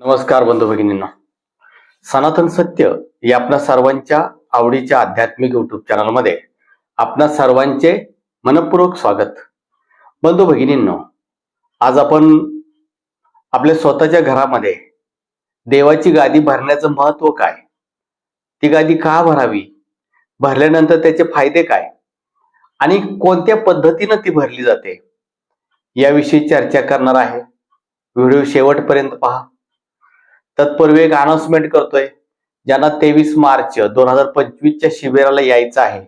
नमस्कार बंधू भगिनींना. सनातन सत्य या आपल्या सर्वांच्या आवडीच्या आध्यात्मिक युट्यूब चॅनलमध्ये आपणा सर्वांचे मनपूर्वक स्वागत. बंधू भगिनींनो आज आपण आपल्या स्वतःच्या घरामध्ये देवाची गादी भरण्याचं महत्त्व काय? ती गादी का भरावी? भरल्यानंतर त्याचे फायदे काय? आणि कोणत्या पद्धतीनं ती भरली जाते? याविषयी चर्चा करणार आहे. व्हिडिओ शेवटपर्यंत पहा. तत्पूर्वी एक अनाउन्समेंट करतोय ज्यांना तेवीस मार्च दोन हजार पंचवीसच्या शिबिराला यायचं आहे.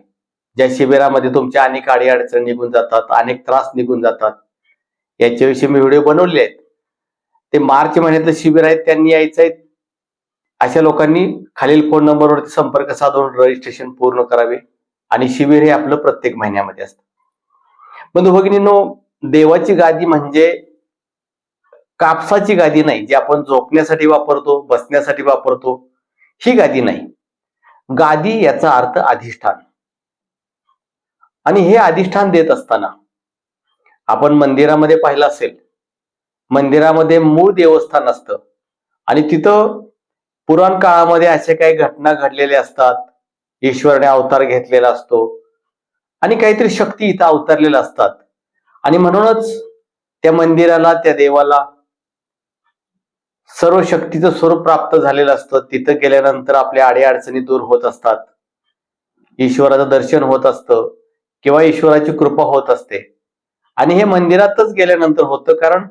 ज्या शिबिरामध्ये तुमच्या अनेक अडी अडचणी निघून जातात अनेक त्रास निघून जातात. याच्याविषयी मी व्हिडिओ बनवले आहेत. ते मार्च महिन्यातलं शिबिर आहे त्यांनी यायचं आहे. अशा लोकांनी खालील फोन नंबरवरती संपर्क साधून रजिस्ट्रेशन पूर्ण करावे आणि शिबिर हे आपलं प्रत्येक महिन्यामध्ये असतं. बंधू भगिनींनो देवाची गादी म्हणजे कापसाची गादी नाही जी आपण झोपण्यासाठी वापरतो बसण्यासाठी वापरतो ही गादी नाही. गादी याचा अर्थ अधिष्ठान. आणि हे अधिष्ठान देत असताना आपण मंदिरामध्ये पाहिलं असेल मंदिरामध्ये मूळ देवस्थान असतं. आणि तिथं पुराण काळामध्ये असे काही घटना घडलेल्या असतात. ईश्वरने अवतार घेतलेला असतो. आणि काहीतरी शक्ती इथं अवतरलेल्या असतात. आणि म्हणूनच त्या मंदिराला त्या देवाला सर्व शक्तीचं स्वरूप प्राप्त झालेलं असतं. तिथं गेल्यानंतर आपल्या आडी अडचणी दूर होत असतात. ईश्वराचं दर्शन होत असतं किंवा ईश्वराची कृपा होत असते. आणि हे मंदिरातच गेल्यानंतर होतं कारण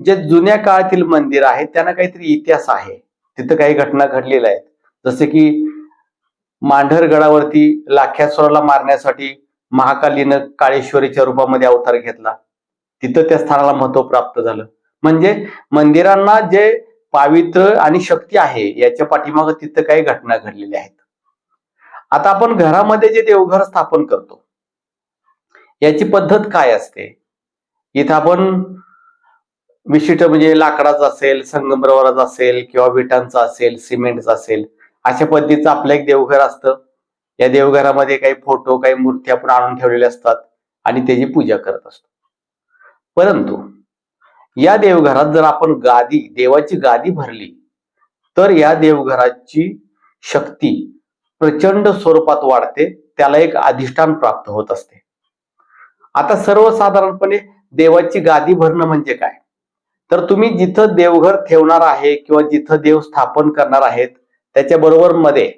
जे जुन्या काळातील मंदिर आहेत त्यांना काहीतरी इतिहास आहे. तिथं काही घटना घडलेल्या आहेत. जसे की मांढरगडावरती लाख्यासुराला मारण्यासाठी महाकालीनं काळेश्वरीच्या रूपामध्ये अवतार घेतला. तिथं त्या स्थानाला महत्त्व प्राप्त झालं. म्हणजे मंदिरांना जे पावित्र्य आणि शक्ती आहे याच्या पाठीमागे तिथं काही घटना घडलेल्या आहेत. आता आपण घरामध्ये जे देवघर स्थापन करतो याची पद्धत काय असते? इथं आपण विशिष्ट म्हणजे लाकडाचा असेल संगमरवराचा असेल किंवा विटांचा असेल सिमेंटचा असेल अशा पद्धतीचं आपलं एक देवघर असतं. या देवघरामध्ये काही फोटो काही मूर्ती आपण आणून ठेवलेल्या असतात आणि त्याची पूजा करत असतो. परंतु या देवघरात जर आपण गादी देवाची गादी भरली तर या देवघराची शक्ती प्रचंड स्वरूपात वाढते त्याला एक अधिष्ठान प्राप्त होत असते. आता सर्वसाधारणपणे देवाची गादी भरणं म्हणजे काय? तर तुम्ही जिथं देवघर ठेवणार आहे किंवा जिथं देव स्थापन करणार आहेत त्याच्या बरोबर मध्ये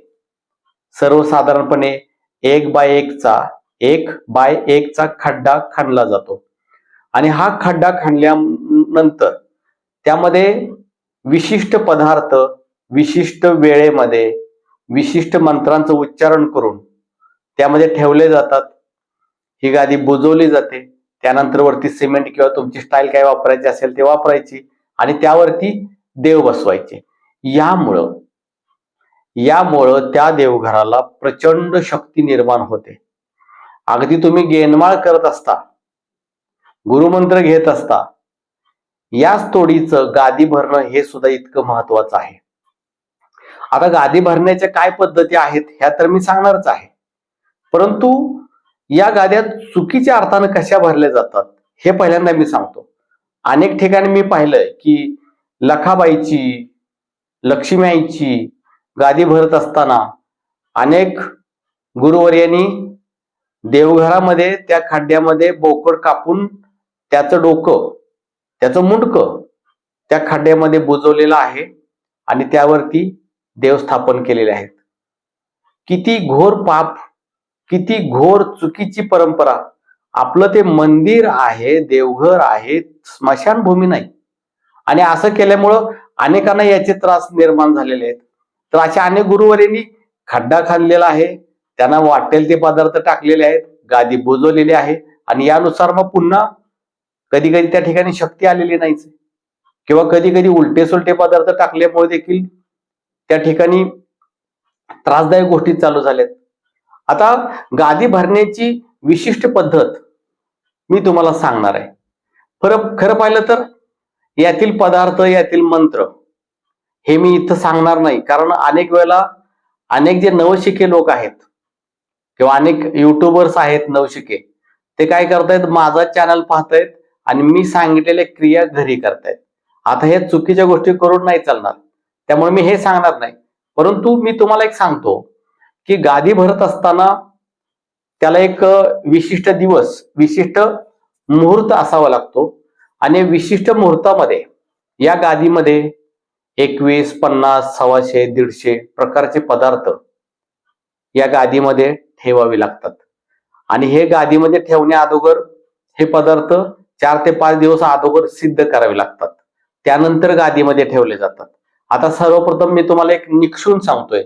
सर्वसाधारणपणे एक बाय एकचा एक बाय एकचा खड्डा खणला जातो. आणि हा खड्डा नंतर. त्यामध्ये विशिष्ट पदार्थ विशिष्ट वेळेमध्ये विशिष्ट मंत्रांचं उच्चारण करून त्यामध्ये ठेवले जातात. ही गादी बुजवली जाते. त्यानंतर वरती सिमेंट किंवा तुमची स्टाईल काय वापरायची असेल ते वापरायची आणि त्यावरती देव बसवायचे. यामुळं यामुळं त्या देवघराला प्रचंड शक्ती निर्माण होते. अगदी तुम्ही गेनमाळ करत असता गुरुमंत्र घेत असता याच तोडीचं गादी भरणं हे सुद्धा इतकं महत्वाचं आहे. आता गादी भरण्याच्या काय पद्धती आहेत ह्या तर मी सांगणारच आहे. परंतु या गाद्या चुकीच्या अर्थानं कशा भरल्या जातात हे पहिल्यांदा मी सांगतो. अनेक ठिकाणी मी पाहिलंय की लखाबाईची लक्ष्मीआईची गादी भरत असताना अनेक गुरुवर्यांनी देवघरामध्ये त्या खड्ड्यामध्ये बोकड कापून त्याचं डोकं त्याचं मुंडकं त्या खड्ड्यामध्ये बुजवलेलं आहे आणि त्यावरती देवस्थापन केलेले आहेत. किती घोर पाप किती घोर चुकीची परंपरा. आपलं ते मंदिर आहे देवघर आहे स्मशानभूमी नाही. आणि असं केल्यामुळं अनेकांना याचे त्रास निर्माण झालेले आहेत. तर अशा अनेक गुरुवारींनी खड्डा खाल्लेला आहे त्यांना वाटेल ते पदार्थ टाकलेले आहेत गादी बुजवलेली आहे. आणि यानुसार मग पुन्हा कधी कधी त्या ठिकाणी शक्ती आलेली नाहीच. किंवा कधी कधी उलटे सुलटे पदार्थ टाकल्यामुळे देखील त्या ठिकाणी त्रासदायक गोष्टी चालू झाल्यात. आता गादी भरण्याची विशिष्ट पद्धत मी तुम्हाला सांगणार आहे. खरं खरं पाहिलं तर यातील पदार्थ यातील मंत्र हे मी इथं सांगणार नाही. कारण अनेक वेळेला अनेक जे नवशिके लोक आहेत किंवा अनेक युट्यूबर्स आहेत नवशिके ते काय करतायत? माझा चॅनल पाहतायत. आणि मी सांगितलेल्या क्रिया घरी करतायत. आता हे चुकीच्या गोष्टी करून नाही चालणार. त्यामुळे मी हे सांगणार नाही. परंतु मी तुम्हाला एक सांगतो की गादी भरत असताना त्याला एक विशिष्ट दिवस विशिष्ट मुहूर्त असावा लागतो. आणि विशिष्ट मुहूर्तामध्ये या गादीमध्ये एकवीस पन्नास सव्वाशे दीडशे प्रकारचे पदार्थ या गादीमध्ये ठेवावे लागतात. आणि हे गादीमध्ये ठेवण्या अगोदर हे पदार्थ चार ते पाच दिवस अगोदर सिद्ध करावे लागतात. त्यानंतर गादीमध्ये ठेवले जातात. आता सर्वप्रथम मी तुम्हाला एक निक्षून सांगतोय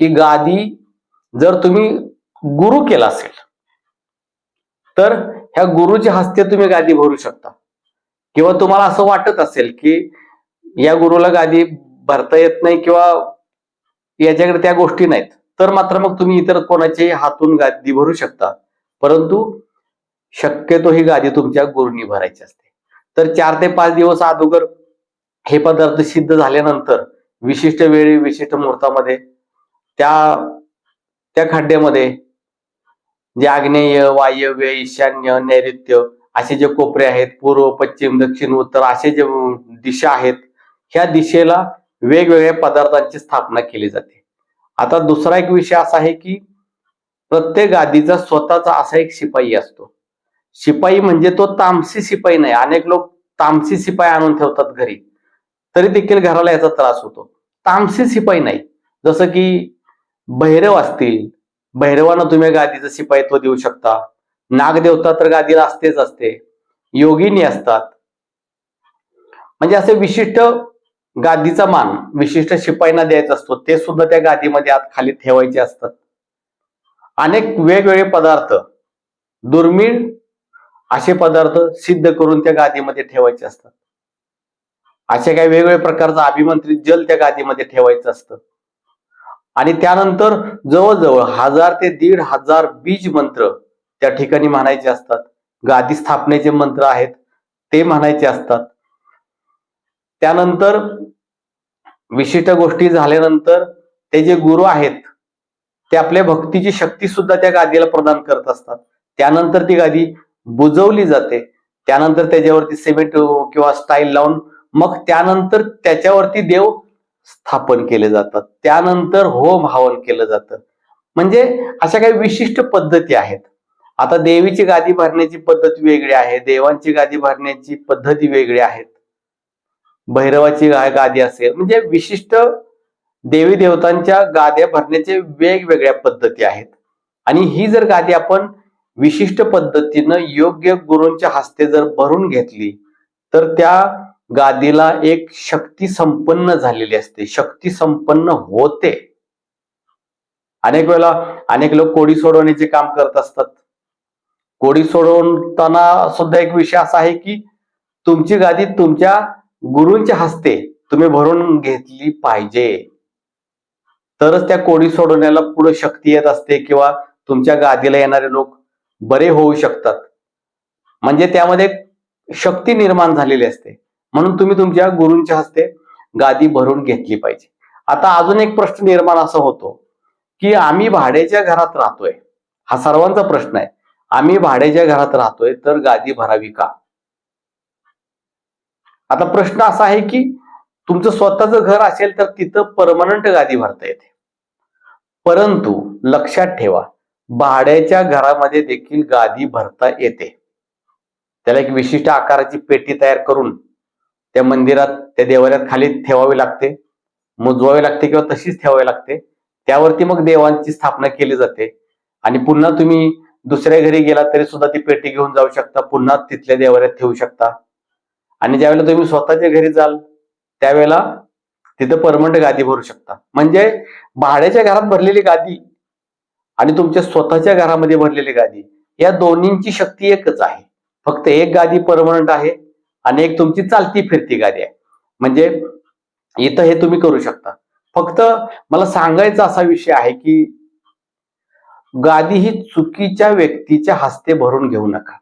की गादी जर तुम्ही गुरु केला असेल तर ह्या गुरुच्या हस्ते तुम्ही गादी भरू शकता. किंवा तुम्हाला असं वाटत असेल की या गुरुला गादी भरता येत नाही किंवा याच्याकडे त्या गोष्टी नाहीत तर मात्र मग तुम्ही इतर कोणाच्याही हातून गादी भरू शकता. परंतु शक्यतो ही गादी तुमच्या गुरुनी भरायची असते. तर चार ते पाच दिवस अगोदर हे पदार्थ सिद्ध झाल्यानंतर विशिष्ट वेळी विशिष्ट मुहूर्तामध्ये त्या त्या खड्ड्यामध्ये जे आग्नेय वायव्य ईशान्य नैऋत्य असे जे कोपरे आहेत पूर्व पश्चिम दक्षिण उत्तर असे जे दिशा आहेत ह्या दिशेला वेगवेगळ्या पदार्थांची स्थापना केली जाते. आता दुसरा एक विषय असा आहे की प्रत्येक गादीचा स्वतःचा असा एक शिपाई असतो. शिपाई म्हणजे तो तामसी शिपाई नाही. अनेक लोक तामसी शिपाई आणून ठेवतात घरी. तरी देखील घराला याचा त्रास होतो. तामसी शिपाई नाही. जसं की भैरव असतील. भैरवांना तुम्ही गादीचं शिपाईत्व देऊ शकता. नागदेवता तर गादीला असतेच असते. योगिनी असतात. म्हणजे असे विशिष्ट गादीचा मान विशिष्ट शिपाईंना द्यायचा असतो. ते सुद्धा त्या गादीमध्ये आत खाली ठेवायचे असतात. अनेक वेगवेगळे पदार्थ. दुर्मिळ असे पदार्थ सिद्ध करून त्या गादीमध्ये ठेवायचे असतात. असे काही वेगवेगळ्या प्रकारचं अभिमंत्रित जल त्या गादीमध्ये ठेवायचं असतं. आणि त्यानंतर जवळजवळ हजार ते दीड हजार बीज मंत्र त्या ठिकाणी म्हणायचे असतात. गादी स्थापनेचे मंत्र आहेत ते म्हणायचे असतात. त्यानंतर विशिष्ट गोष्टी झाल्यानंतर ते जे गुरु आहेत ते आपल्या भक्तीची शक्ती सुद्धा त्या गादीला प्रदान करत असतात. त्यानंतर ती गादी बुजवली जाते. त्यानंतर त्याच्यावरती सिमेंट किंवा स्टाईल लावून मग त्यानंतर त्याच्यावरती देव स्थापन केले जातात. त्यानंतर होम हवन केलं जातं. म्हणजे अशा काही विशिष्ट पद्धती आहेत. आता देवीची गादी भरण्याची पद्धत वेगळी आहे. देवांची गादी भरण्याची पद्धती वेगळी आहेत. भैरवाची गादी असेल. म्हणजे विशिष्ट देवी देवतांच्या गाद्या भरण्याचे वेगवेगळ्या पद्धती आहेत. आणि ही जर गादी आपण विशिष्ट पद्धतीनं योग्य गुरूंच्या हस्ते जर भरून घेतली तर त्या गादीला एक शक्ती संपन्न झालेली असते. शक्ती संपन्न होते. अनेक वेळेला अनेक लोक कोडी सोडवण्याचे काम करत असतात. कोडी सोडवताना सुद्धा एक विषय असा आहे की तुमची गादी तुमच्या गुरूंच्या हस्ते तुम्ही भरून घेतली पाहिजे. तरच त्या कोडी सोडवण्याला पुढे शक्ती येत असते किंवा तुमच्या गादीला येणारे लोक बरे होऊ शकतात. म्हणजे त्यामध्ये शक्ती निर्माण झालेली असते. म्हणून तुम्ही तुमच्या गुरूंच्या हस्ते गादी भरून घेतली पाहिजे. आता अजून एक प्रश्न निर्माण असा होतो की आम्ही भाड्याच्या घरात राहतोय. हा सर्वांचा प्रश्न आहे. आम्ही भाड्याच्या घरात राहतोय तर गादी भरावी का? आता प्रश्न असा आहे की तुमचं स्वतःचं घर असेल तर तिथं परमनंट गादी भरता येते. परंतु लक्षात ठेवा भाड्याच्या घरामध्ये देखील गादी भरता येते. त्याला एक विशिष्ट आकाराची पेटी तयार करून त्या मंदिरात त्या देवाऱ्यात खाली ठेवावी लागते. मुजवावी लागते किंवा तशीच ठेवावी लागते. त्यावरती मग देवांची स्थापना केली जाते. आणि पुन्हा तुम्ही दुसऱ्या घरी गेला तरी सुद्धा ती पेटी घेऊन जाऊ शकता. पुन्हा तिथल्या देवाऱ्यात ठेवू शकता. आणि ज्यावेळेला तुम्ही स्वतःच्या घरी जाल त्यावेळेला तिथं परमनंट गादी भरू शकता. म्हणजे भाड्याच्या घरात भरलेली गादी आणि तुमच्या स्वतःच्या घरामध्ये भरलेली गादी. या दोन्हींची शक्ती एकच आहे. फक्त एक गादी परमनंट आहे आणि एक तुमची चालती फिरती गादी आहे. म्हणजे इथं हे तुम्ही करू शकता. फक्त मला सांगायचा असा विषय आहे की गादी ही चुकीच्या व्यक्तीच्या हस्ते भरून घेऊ नका.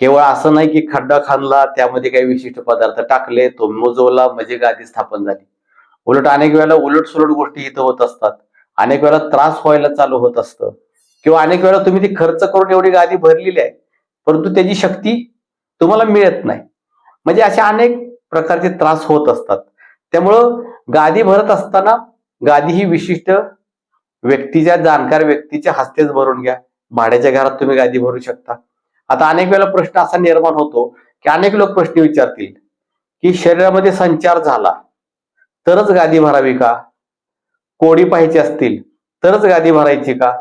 केवळ असं नाही की खड्डा खाणला त्यामध्ये काही विशिष्ट पदार्थ टाकले तो मोजवला म्हणजे गादी स्थापन झाली. उलट अनेक वेळेला उलट सुलट गोष्टी इथं होत असतात. अनेक वेळा त्रास व्हायला चालू होत असतं. किंवा अनेक वेळा तुम्ही ती खर्च करून एवढी गादी भरलेली आहे परंतु त्याची शक्ती तुम्हाला मिळत नाही. म्हणजे असे अनेक प्रकारचे त्रास होत असतात. त्यामुळं गादी भरत असताना गादी ही विशिष्ट व्यक्तीच्या जाणकार व्यक्तीच्या हस्तेच भरून घ्या. भाड्याच्या घरात तुम्ही गादी भरू शकता. आता अनेक वेळेला प्रश्न असा निर्माण होतो की अनेक लोक प्रश्न विचारतील की शरीरामध्ये संचार झाला तरच गादी भरावी का? कोडी पाहायची असतील तरच गादी भरायची का?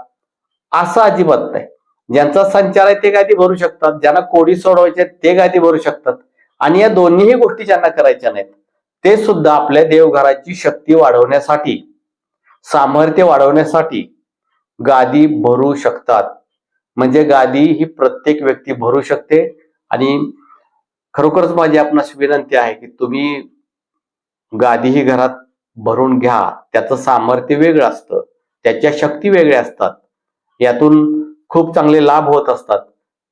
असं अजिबात नाही. ज्यांचा संचार आहे ते गादी भरू शकतात. ज्यांना कोडी सोडवायचे ते गादी भरू शकतात. आणि या दोन्हीही गोष्टी ज्यांना करायच्या नाहीत ते सुद्धा आपल्या देवघराची शक्ती वाढवण्यासाठी सामर्थ्य वाढवण्यासाठी गादी भरू शकतात. म्हणजे गादी ही प्रत्येक व्यक्ती भरू शकते. आणि खरोखरच माझी आपणास विनंती आहे की तुम्ही गादी ही घरात भरून घ्या. त्याचं सामर्थ्य वेगळं असतं. त्याच्या शक्ती वेगळ्या असतात. यातून खूप चांगले लाभ होत असतात.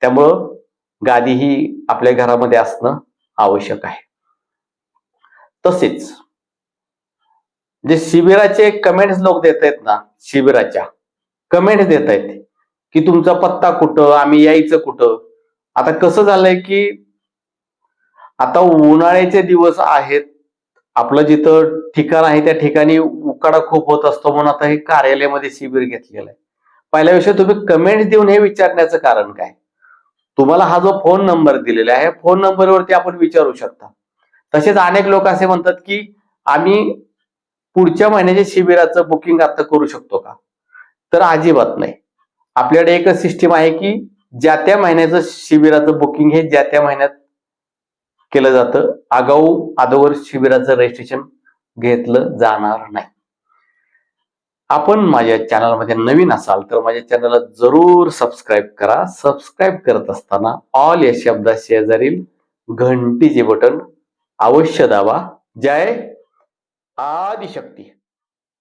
त्यामुळं गादी ही आपल्या घरामध्ये असणं आवश्यक आहे. तसेच जे शिबिराचे कमेंट्स लोक देत आहेत ना शिबिराच्या कमेंट्स देत आहेत की तुमचा पत्ता कुठं आम्ही यायचं कुठं? आता कसं झालंय की आता उन्हाळ्याचे दिवस आहेत आपलं जिथं ठिकाण आहे त्या ठिकाणी उकाडा खूप होत असतो म्हणून आता हे कार्यालयामध्ये शिबिर घेतलेलं आहे. पहिल्या विषय तुम्ही कमेंट देऊन हे विचारण्याचं कारण काय? तुम्हाला हा जो फोन नंबर दिलेला आहे फोन नंबरवरती आपण विचारू शकता. तसेच अनेक लोक असे म्हणतात की आम्ही पुढच्या महिन्याच्या शिबिराचं बुकिंग आता करू शकतो का? तर अजिबात नाही. आपल्याकडे एकच सिस्टीम आहे की ज्या त्या महिन्याचं शिबिराचं बुकिंग हे ज्या त्या महिन्यात केलं जातं. आगाऊ आदोवर शिबिराचं रजिस्ट्रेशन घेतलं जाणार नाही. आपण माझ्या चॅनलमध्ये नवीन असाल तर माझ्या चॅनलला जरूर सबस्क्राईब करा. सबस्क्राईब करत असताना ऑल या शब्दा शेजारील घंटीचे बटन अवश्य दाबा. जय आदिशक्ती.